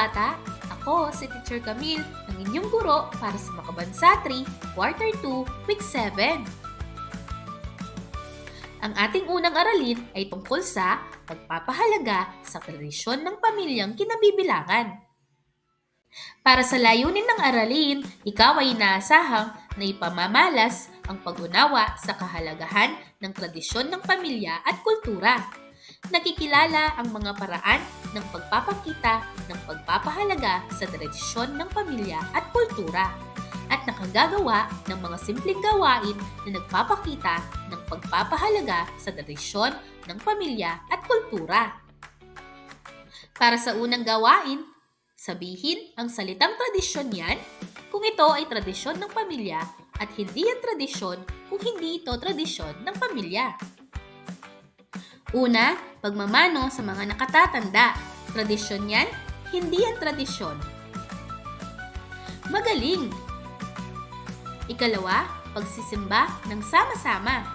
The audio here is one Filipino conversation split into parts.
bata! Ako si Teacher Camille, ang inyong guro para sa Makabansa 3, Quarter 2, Week 7. Ang ating unang aralin ay tungkol sa pagpapahalaga sa tradisyon ng pamilyang kinabibilangan. Para sa layunin ng aralin, ikaw ay inaasahang na ipamamalas ang pag-unawa sa kahalagahan ng tradisyon ng pamilya at kultura. Nakikilala ang mga paraan ng pagpapakita ng pagpapahalaga sa tradisyon ng pamilya at kultura at nakagagawa ng mga simpleng gawain na nagpapakita ng pagpapahalaga sa tradisyon ng pamilya at kultura. Para sa unang gawain, sabihin ang salitang tradisyon yan kung ito ay tradisyon ng pamilya at hindi yan tradisyon kung hindi ito tradisyon ng pamilya. Una, pagmamano sa mga nakatatanda. Tradisyon yan, hindi yan tradisyon. Magaling! Ikalawa, pagsisimba ng sama-sama.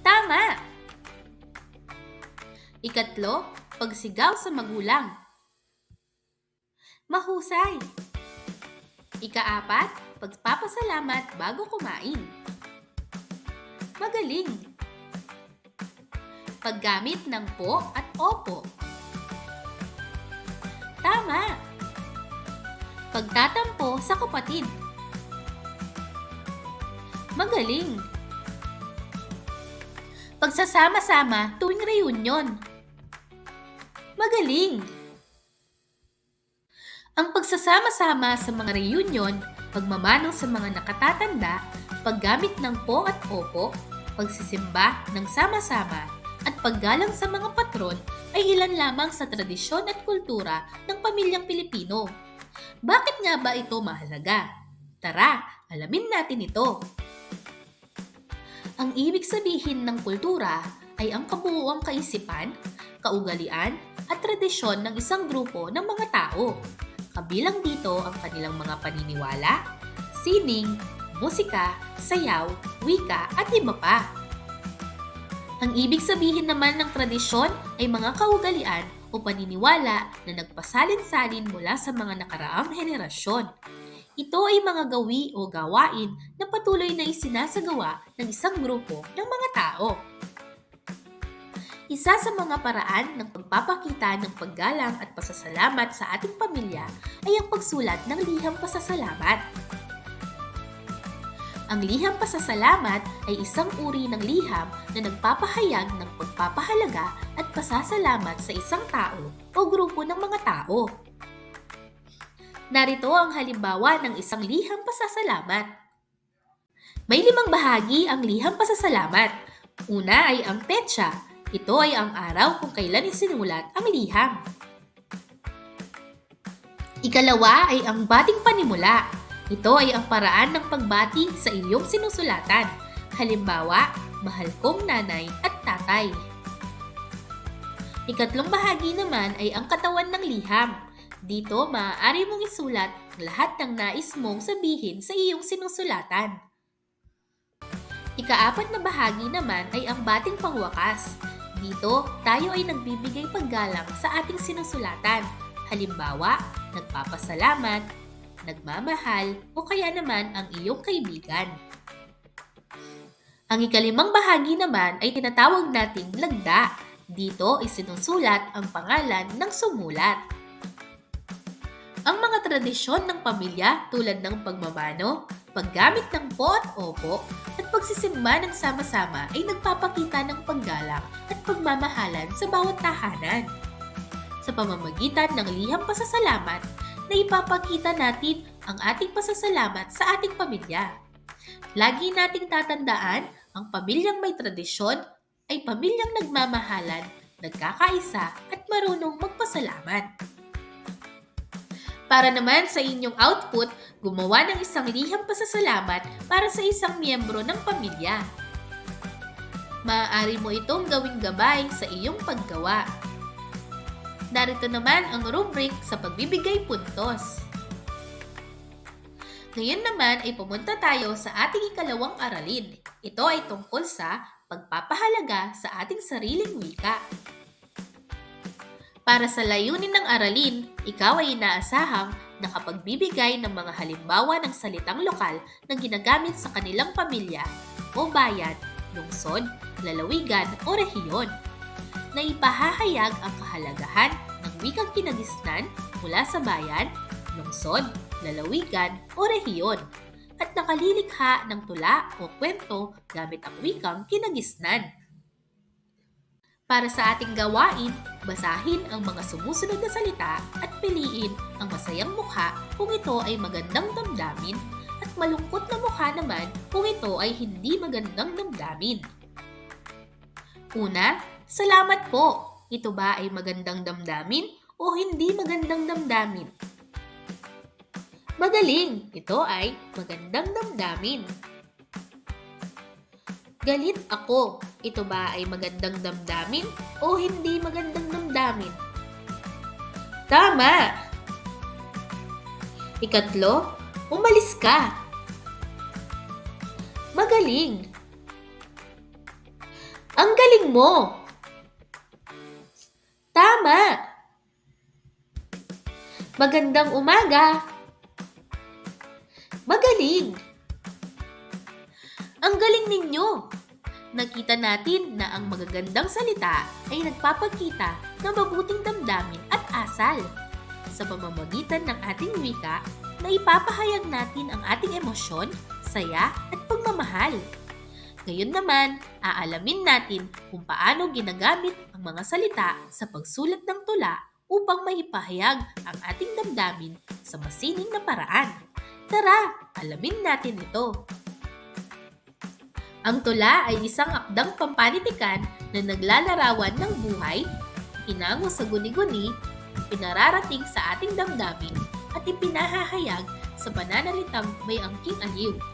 Tama! Ikatlo, pagsigaw sa magulang. Mahusay! Ikaapat, pagpapasalamat bago kumain. Magaling! Paggamit ng po at opo. Tama! Pagtatampo sa kapatid. Magaling! Pagsasama-sama tuwing reunion. Magaling! Ang pagsasama-sama sa mga reunion, pagmamano sa mga nakatatanda, paggamit ng po at opo, pagsisimba ng sama-sama, at paggalang sa mga patron ay ilan lamang sa tradisyon at kultura ng pamilyang Pilipino. Bakit nga ba ito mahalaga? Tara, alamin natin ito. Ang ibig sabihin ng kultura ay ang kabuuang kaisipan, kaugalian, at tradisyon ng isang grupo ng mga tao. Kabilang dito ang kanilang mga paniniwala, sining, musika, sayaw, wika, at iba pa. Ang ibig sabihin naman ng tradisyon ay mga kaugalian o paniniwala na nagpasalin-salin mula sa mga nakaraang henerasyon. Ito ay mga gawi o gawain na patuloy na isinasagawa ng isang grupo ng mga tao. Isa sa mga paraan ng pagpapakita ng paggalang at pasasalamat sa ating pamilya ay ang pagsulat ng liham pasasalamat. Ang liham pasasalamat ay isang uri ng liham na nagpapahayag ng pagpapahalaga at pasasalamat sa isang tao o grupo ng mga tao. Narito ang halimbawa ng isang liham pasasalamat. May limang bahagi ang liham pasasalamat. Una ay ang petsa. Ito ay ang araw kung kailan isinulat ang liham. Ikalawa ay ang bating panimula. Ito ay ang paraan ng pagbati sa iyong sinusulatan. Halimbawa, mahal kong nanay at tatay. Ikatlong bahagi naman ay ang katawan ng liham. Dito, maaari mong isulat ang lahat ng nais mong sabihin sa iyong sinusulatan. Ikaapat na bahagi naman ay ang bating pangwakas. Dito, tayo ay nagbibigay paggalang sa ating sinusulatan. Halimbawa, nagpapasalamat, nagmamahal, o kaya naman ang iyong kaibigan. Ang ikalimang bahagi naman ay tinatawag nating lagda. Dito isinusulat ang pangalan ng sumulat. Ang mga tradisyon ng pamilya tulad ng pagmamano, paggamit ng po at opo, at pagsisimba ng sama-sama ay nagpapakita ng paggalang at pagmamahalan sa bawat tahanan. Sa pamamagitan ng liham pasasalamat, na ipapakita natin ang ating pasasalamat sa ating pamilya. Lagi nating tatandaan, ang pamilyang may tradisyon ay pamilyang nagmamahalan, nagkakaisa at marunong magpasalamat. Para naman sa inyong output, gumawa ng isang liham pasasalamat para sa isang miyembro ng pamilya. Maaari mo itong gawing gabay sa iyong paggawa. Narito naman ang rubric sa pagbibigay puntos. Ngayon naman ay pumunta tayo sa ating ikalawang aralin. Ito ay tungkol sa pagpapahalaga sa ating sariling wika. Para sa layunin ng aralin, ikaw ay inaasahang nakapagbibigay ng mga halimbawa ng salitang lokal na ginagamit sa kanilang pamilya o bayan, lungsod, lalawigan o rehiyon na ipahahayag ang kahalagahan ng wikang kinagisnan mula sa bayan, lungsod, lalawigan o rehiyon at nakalilikha ng tula o kwento gamit ang wikang kinagisnan. Para sa ating gawain, basahin ang mga sumusunod na salita at piliin ang masayang mukha kung ito ay magandang damdamin at malungkot na mukha naman kung ito ay hindi magandang damdamin. Una, salamat po. Ito ba ay magandang damdamin o hindi magandang damdamin? Magaling! Ito ay magandang damdamin. Galit ako. Ito ba ay magandang damdamin o hindi magandang damdamin? Tama! Ikatlo, umalis ka. Magaling! Ang galing mo! Tama! Magandang umaga! Magaling! Ang galing ninyo! Nakita natin na ang magagandang salita ay nagpapakita ng mabuting damdamin at asal. Sa pamamagitan ng ating wika, naipapahayag natin ang ating emosyon, saya at pagmamahal. Ngayon naman, aalamin natin kung paano ginagamit ang mga salita sa pagsulat ng tula upang maipahayag ang ating damdamin sa masining na paraan. Tara, alamin natin ito. Ang tula ay isang akdang pampanitikan na naglalarawan ng buhay, inango sa guni-guni, pinararating sa ating damdamin at ipinahahayag sa pananalitang may angking aliw.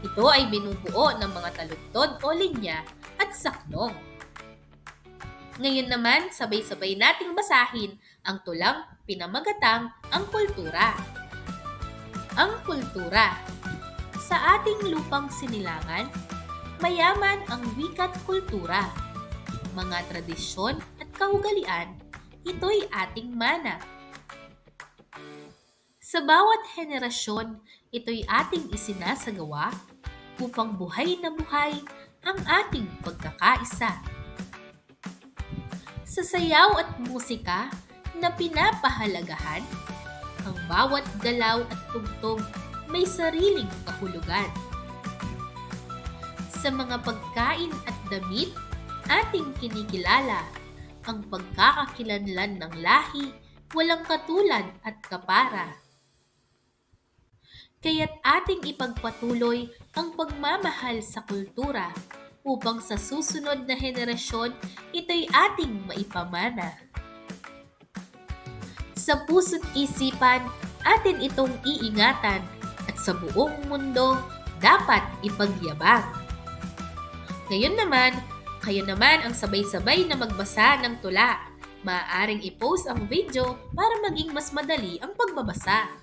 Ito ay binubuo ng mga taludtod o linya at saknong. Ngayon naman, sabay-sabay nating basahin ang tulang pinamagatang ang kultura. Ang kultura. Sa ating lupang sinilangan, mayaman ang wikat kultura. Mga tradisyon at kaugalian, ito'y ating mana. Sa bawat henerasyon, ito'y ating isinasagawa upang buhay na buhay ang ating pagkakaisa. Sa sayaw at musika na pinapahalagahan, ang bawat galaw at tugtog may sariling kahulugan. Sa mga pagkain at damit, ating kinikilala ang pagkakakilanlan ng lahi, walang katulad at kapara. Kaya't ating ipagpatuloy ang pagmamahal sa kultura upang sa susunod na henerasyon ito'y ating maipamana. Sa puso't isipan, atin itong iingatan at sa buong mundo dapat ipagyabang. Ngayon naman, kayo naman ang sabay-sabay na magbasa ng tula. Maaaring i-post ang video para maging mas madali ang pagbabasa.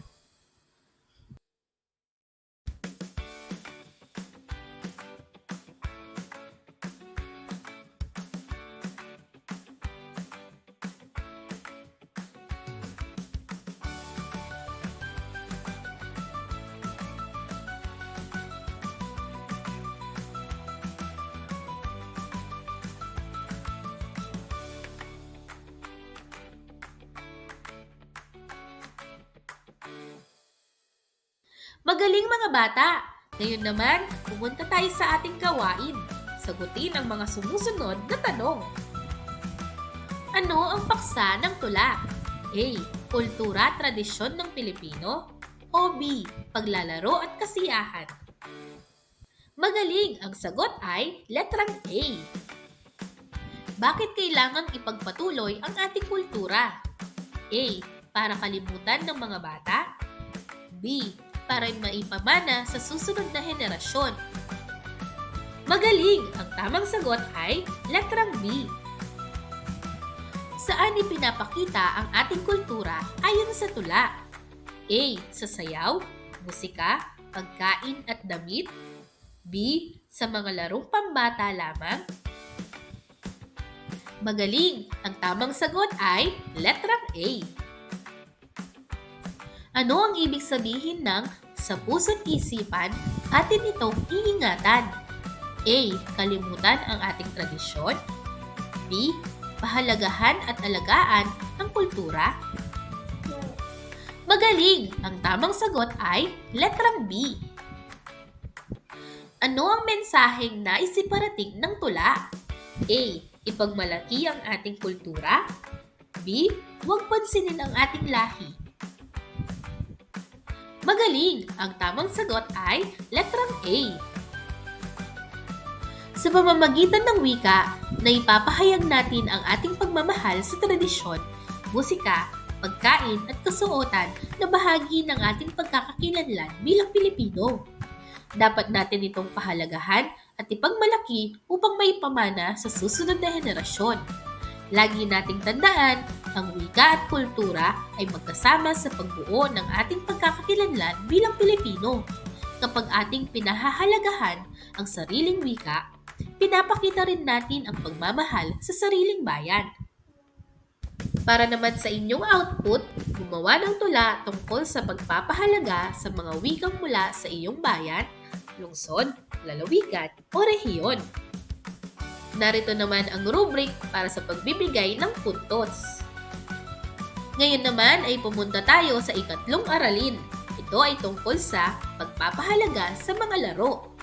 Magaling mga bata! Ngayon naman, pumunta tayo sa ating gawain. Sagutin ang mga sumusunod na tanong. Ano ang paksa ng tula? A. Kultura tradisyon ng Pilipino? O B. Paglalaro at kasiyahan? Magaling! Ang sagot ay letrang A. Bakit kailangang ipagpatuloy ang ating kultura? A. Para kalimutan ng mga bata? B. Para maipamana sa susunod na henerasyon? Magaling! Ang tamang sagot ay letrang B. Saan ipinapakita ang ating kultura ayon sa tula? A. Sa sayaw, musika, pagkain at damit? B. Sa mga larong pambata lamang? Magaling! Ang tamang sagot ay letrang A. Ano ang ibig sabihin ng sa puso't isipan, atin itong iingatan? A. Kalimutan ang ating tradisyon. B. Pahalagahan at alagaan ang kultura. Magaling! Ang tamang sagot ay letrang B. Ano ang mensaheng nais iparating ng tula? A. Ipagmalaki ang ating kultura. B. Huwag pansinin ang ating lahi. Magaling! Ang tamang sagot ay letrang A. Sa pamamagitan ng wika, na ipapahayag natin ang ating pagmamahal sa tradisyon, musika, pagkain at kasuotan na bahagi ng ating pagkakakilanlan bilang Pilipino. Dapat natin itong pahalagahan at ipagmalaki upang may pamana sa susunod na henerasyon. Lagi nating tandaan, ang wika at kultura ay magkasama sa pagbuo ng ating pagkakakilanlan bilang Pilipino. Kapag ating pinahahalagahan ang sariling wika, pinapakita rin natin ang pagmamahal sa sariling bayan. Para naman sa inyong output, gumawa ng tula tungkol sa pagpapahalaga sa mga wikang mula sa iyong bayan, lungsod, lalawigan o rehiyon. Narito naman ang rubric para sa pagbibigay ng puntos. Ngayon naman ay pumunta tayo sa ikatlong aralin. Ito ay tungkol sa pagpapahalaga sa mga laro.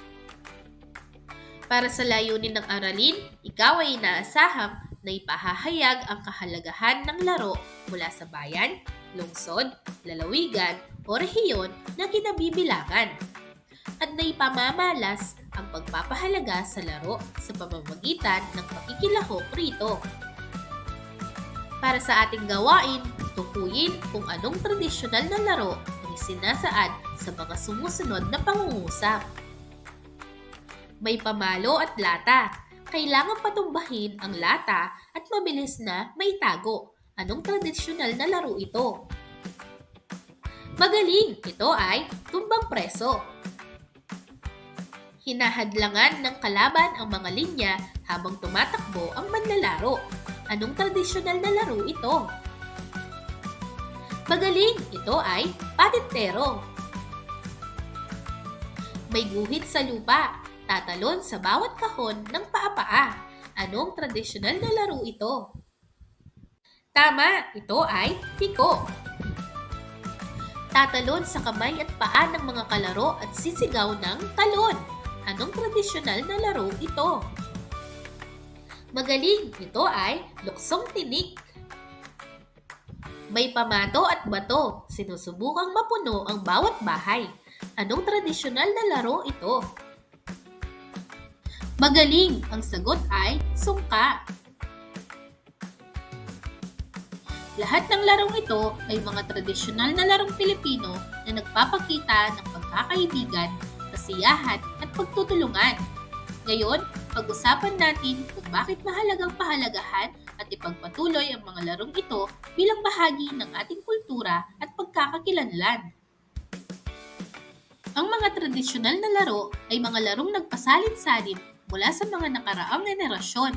Para sa layunin ng aralin, ikaw ay inaasahang na ipahahayag ang kahalagahan ng laro mula sa bayan, lungsod, lalawigan o rehiyon na kinabibilangan at naipamamalas ang pagpapahalaga sa laro sa pamamagitan ng pakikilahok rito. Para sa ating gawain, tukuyin kung anong tradisyonal na laro ang sinasaad sa mga sumusunod na pangungusap. May pamalo at lata. Kailangan patumbahin ang lata at mabilis na maitago. Anong tradisyonal na laro ito? Magaling! Ito ay tumbang preso. Hinahadlangan ng kalaban ang mga linya habang tumatakbo ang manlalaro. Anong tradisyonal na laro ito? Magaling! Ito ay patintero. May guhit sa lupa. Tatalon sa bawat kahon ng paapaa. Anong tradisyonal na laro ito? Tama! Ito ay piko. Tatalon sa kamay at paa ng mga kalaro at sisigaw ng talon. Anong tradisyonal na laro ito? Magaling! Ito ay luksong tinik. May pamato at bato. Sinusubukang mapuno ang bawat bahay. Anong tradisyonal na laro ito? Magaling! Ang sagot ay sungka. Lahat ng larong ito ay mga tradisyonal na larong Pilipino na nagpapakita ng pagkakaibigan, kasiyahan at pagtutulungan. Ngayon, pag-usapan natin kung bakit mahalagang pahalagahan at ipagpatuloy ang mga larong ito bilang bahagi ng ating kultura at pagkakakilanlan. Ang mga tradisyonal na laro ay mga larong nagpasalin-salin mula sa mga nakaraang henerasyon.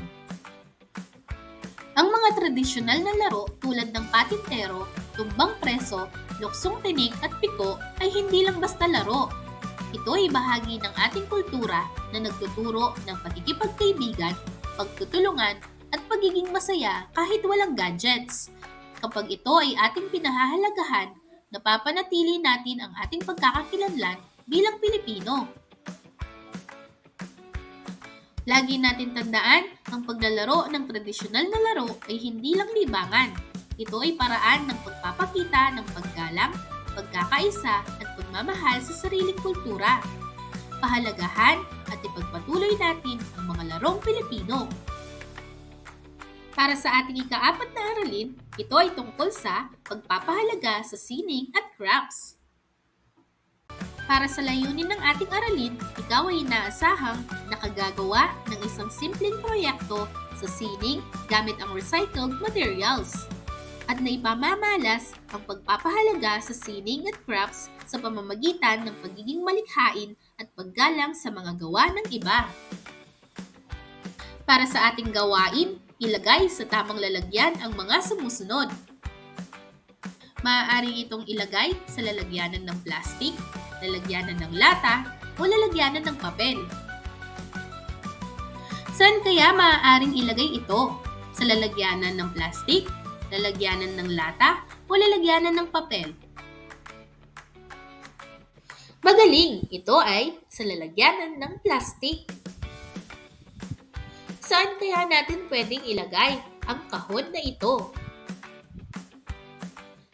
Ang mga tradisyonal na laro tulad ng patintero, tumbang preso, luksong tinik at piko ay hindi lang basta laro. Ito ay bahagi ng ating kultura na nagtuturo ng pagkikipagkaibigan, pagtutulungan at pagiging masaya kahit walang gadgets. Kapag ito ay ating pinahahalagahan, napapanatili natin ang ating pagkakakilanlan bilang Pilipino. Lagi natin tandaan, ang paglalaro ng tradisyonal na laro ay hindi lang libangan. Ito ay paraan ng pagpapakita ng paggalang, pagkakaisa pagmamahal sa sariling kultura. Pahalagahan at ipagpatuloy natin ang mga larong Pilipino. Para sa ating ikaapat na aralin, ito ay tungkol sa pagpapahalaga sa sining at crafts. Para sa layunin ng ating aralin, ikaw ay inaasahang nakagagawa ng isang simpleng proyekto sa sining gamit ang recycled materials at naipamamalas ang pagpapahalaga sa sining at crafts sa pamamagitan ng pagiging malikhain at paggalang sa mga gawa ng iba. Para sa ating gawain, ilagay sa tamang lalagyan ang mga sumusunod. Maaari itong ilagay sa lalagyanan ng plastic, lalagyanan ng lata, o lalagyanan ng papel. Saan kaya maaaring ilagay ito? Sa lalagyanan ng plastic, lalagyanan ng lata, o lalagyanan ng papel? Magaling! Ito ay sa lalagyanan ng plastic. Saan kaya natin pwedeng ilagay ang kahon na ito?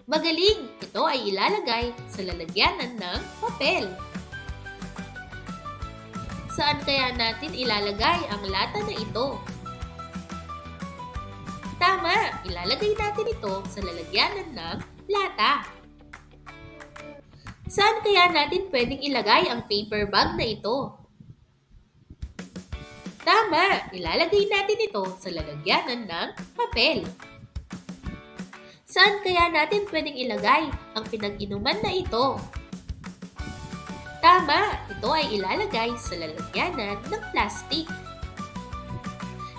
Magaling! Ito ay ilalagay sa lalagyanan ng papel. Saan kaya natin ilalagay ang lata na ito? Tama! Ilalagay natin ito sa lalagyanan ng lata. Saan kaya natin pwedeng ilagay ang paper bag na ito? Tama! Ilalagay natin ito sa lalagyanan ng papel. Saan kaya natin pwedeng ilagay ang pinag-inuman na ito? Tama! Ito ay ilalagay sa lalagyanan ng plastic.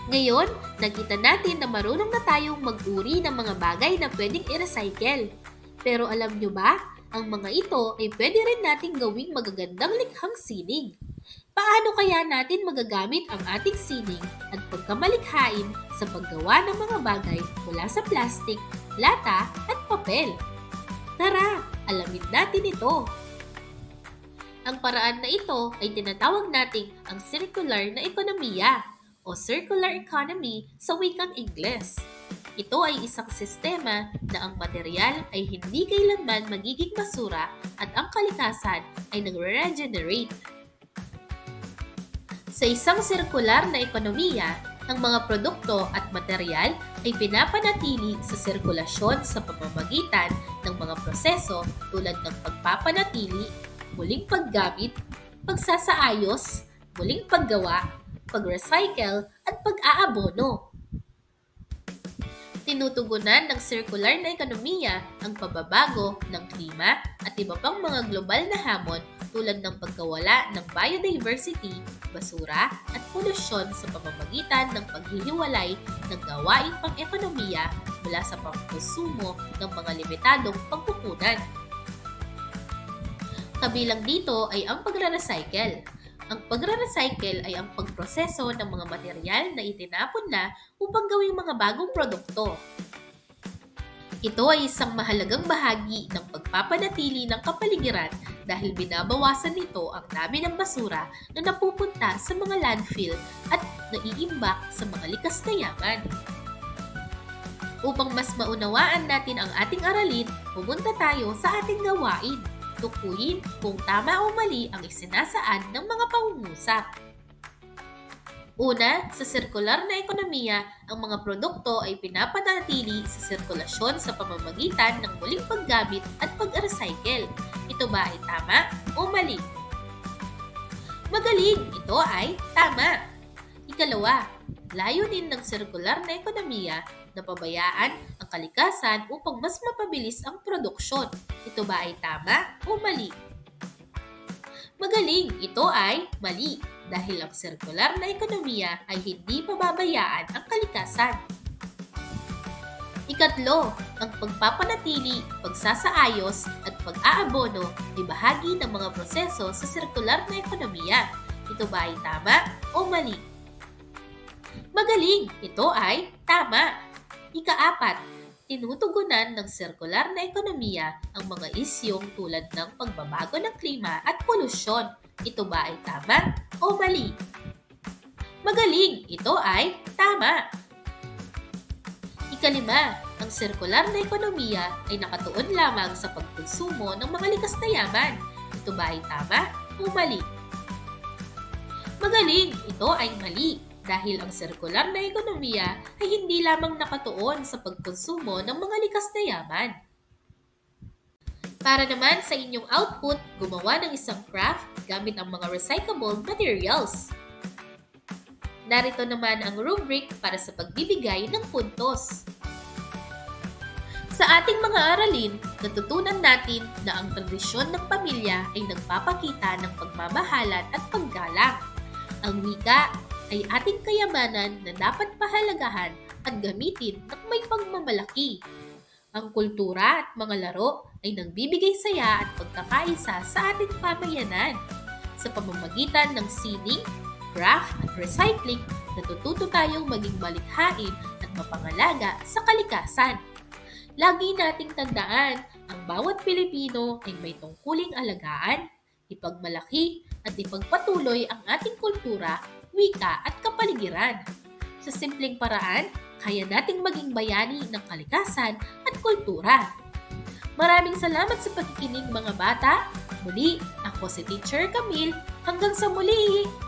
Ngayon, nakita natin na marunong na tayong mag-uri ng mga bagay na pwedeng i-recycle. Pero alam nyo ba, ang mga ito ay pwede rin nating gawing magagandang likhang sining. Paano kaya natin magagamit ang ating sining at pagkamalikhain sa paggawa ng mga bagay mula sa plastic, lata at papel? Tara, alamin natin ito! Ang paraan na ito ay tinatawag nating ang circular na ekonomiya o circular economy sa wikang Ingles. Ito ay isang sistema na ang material ay hindi kailanman magiging basura at ang kalikasan ay nagre-regenerate. Sa isang sirkular na ekonomiya, ang mga produkto at material ay pinapanatili sa sirkulasyon sa pamamagitan ng mga proseso tulad ng pagpapanatili, muling paggamit, pagsasaayos, muling paggawa, pag-recycle at pag-aabono. Tinutugunan ng sirkular na ekonomiya ang pababago ng klima at iba pang mga global na hamon tulad ng pagkawala ng biodiversity, basura at polusyon sa pamamagitan ng paghihiwalay ng gawaing pang-ekonomiya mula sa pangkonsumo ng mga limitadong pagkukunan. Kabilang dito ay ang pagre-recycle. Ang pagre-recycle ay ang pagproseso ng mga material na itinapon na upang gawing mga bagong produkto. Ito ay isang mahalagang bahagi ng pagpapanatili ng kapaligiran dahil binabawasan nito ang dami ng basura na napupunta sa mga landfill at naiimbak sa mga likas na yaman. Upang mas maunawaan natin ang ating aralin, pumunta tayo sa ating gawain tukuyin kung tama o mali ang isinasaad ng mga pangungusap. Una, sa sirkular na ekonomiya, ang mga produkto ay pinapanatili sa sirkulasyon sa pamamagitan ng muling paggamit at pag-recycle. Ito ba ay tama o mali? Magaling! Ito ay tama! Ikalawa, layunin ng sirkular na ekonomiya na pabayaan ang kalikasan upang mas mapabilis ang produksyon. Ito ba ay tama o mali? Magaling! Ito ay mali dahil ang sirkular na ekonomiya ay hindi pababayaan ang kalikasan. Ikatlo, ang pagpapanatili, pagsasaayos at pag-aabono ay bahagi ng mga proseso sa sirkular na ekonomiya. Ito ba ay tama o mali? Magaling! Ito ay tama! Ikaapat, tinutugunan ng sirkular na ekonomiya ang mga isyong tulad ng pagbabago ng klima at polusyon. Ito ba ay tama o mali? Magaling! Ito ay tama! Ikalima, ang sirkular na ekonomiya ay nakatuon lamang sa pagkonsumo ng mga likas na yaman. Ito ba ay tama o mali? Magaling! Ito ay mali dahil ang sirkular na ekonomiya ay hindi lamang nakatuon sa pagkonsumo ng mga likas na yaman. Para naman sa inyong output, gumawa ng isang craft gamit ang mga recyclable materials. Narito naman ang rubric para sa pagbibigay ng puntos. Sa ating mga aralin, natutunan natin na ang tradisyon ng pamilya ay nagpapakita ng pagmamahalan at paggalang. Ang wika ay ating kayamanan na dapat pahalagahan at gamitin ng may pagmamalaki. Ang kultura at mga laro ay nagbibigay saya at pagkakaisa sa ating pamayanan. Sa pamamagitan ng sining, craft at recycling, natututo tayong maging malikhain at mapangalaga sa kalikasan. Lagi nating tandaan, ang bawat Pilipino ay may tungkuling alagaan, ipagmalaki at ipagpatuloy ang ating kultura, wika at kapaligiran. Sa simpleng paraan, kaya nating maging bayani ng kalikasan at kultura. Maraming salamat sa pakikinig mga bata. Muli, ako si Teacher Camille. Hanggang sa muli!